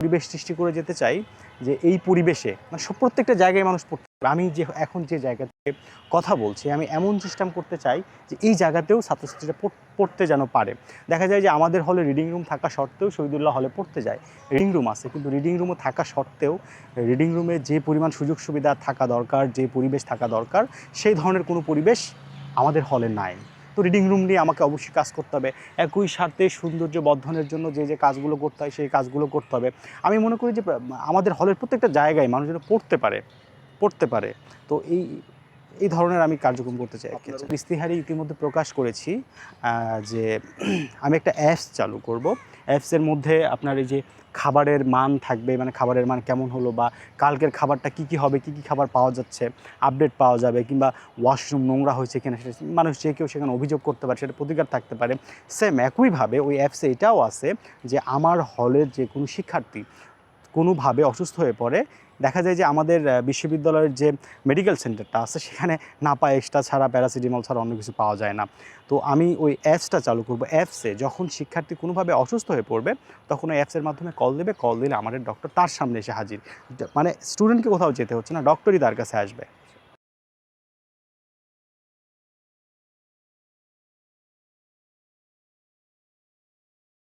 পরিবেশ সৃষ্টি করে যেতে চাই যে এই পরিবেশে মানে সব প্রত্যেকটা জায়গায় মানুষ পড়তে। আমি যে, এখন যে জায়গা থেকে কথা বলছি, আমি এমন সিস্টেম করতে চাই যে এই জায়গাতেও ছাত্রছাত্রীরা পড়তে যেন পারে। দেখা যায় যে আমাদের হলে রিডিং রুম থাকা সত্ত্বেও শহীদুল্লাহ হলে পড়তে যায়। রিডিং রুম আছে, কিন্তু রিডিং রুমও থাকা সত্ত্বেও রিডিং রুমে যে পরিমাণ সুযোগ সুবিধা থাকা দরকার, যে পরিবেশ থাকা দরকার, সেই ধরনের কোনো পরিবেশ আমাদের হলে নাই। তো রিডিং রুম নিয়ে আমাকে অবশ্যই কাজ করতে হবে। একই সাথে সৌন্দর্য বর্ধনের জন্য যে যে কাজগুলো করতে হয়, সেই কাজগুলো করতে হবে। আমি মনে করি যে, আমাদের হলের প্রত্যেকটা জায়গায় মানুষ যেন পড়তে পারে পড়তে পারে। তো এই এই ধরনের আমি কার্যক্রম করতে চাই। ইস্তিহারে ইতিমধ্যে প্রকাশ করেছি যে আমি একটা অ্যাপস চালু করব। অ্যাপসের মধ্যে আপনার এই যে খাবারের মান থাকবে মানে খাবারের মান কেমন হলো বা কালকের খাবারটা কি কি হবে কি কি খাবার পাওয়া যাচ্ছে আপডেট পাওয়া যাবে কিংবা ওয়াশরুম নোংরা হয়েছে কিনা সেটা মানুষ যে কেউ সেখানে অভিযোগ করতে পারে সেটা প্রতিকার থাকতে পারে। সেম একইভাবে ওই অ্যাপসে এটাও আছে যে আমার হলের যে কোনো শিক্ষার্থী কোনোভাবে অসুস্থ হয়ে পড়ে। দেখা যায় যে আমাদের বিশ্ববিদ্যালয়ের যে মেডিকেল সেন্টারটা আছে, সেখানে না নাপা, এক্সট্রা ছাড়া প্যারাসিটামল ছাড়া অন্য কিছু পাওয়া যায় না। তো আমি ওই অ্যাপসটা চালু করব। অ্যাপসে যখন শিক্ষার্থী কোনোভাবে অসুস্থ হয়ে পড়বে, তখন ওই অ্যাপসের মাধ্যমে কল দেবে। কল দিলে আমাদের ডক্টর তার সামনে এসে হাজির। মানে স্টুডেন্টকে কোথাও যেতে হচ্ছে না ডক্টরই তার কাছে আসবে।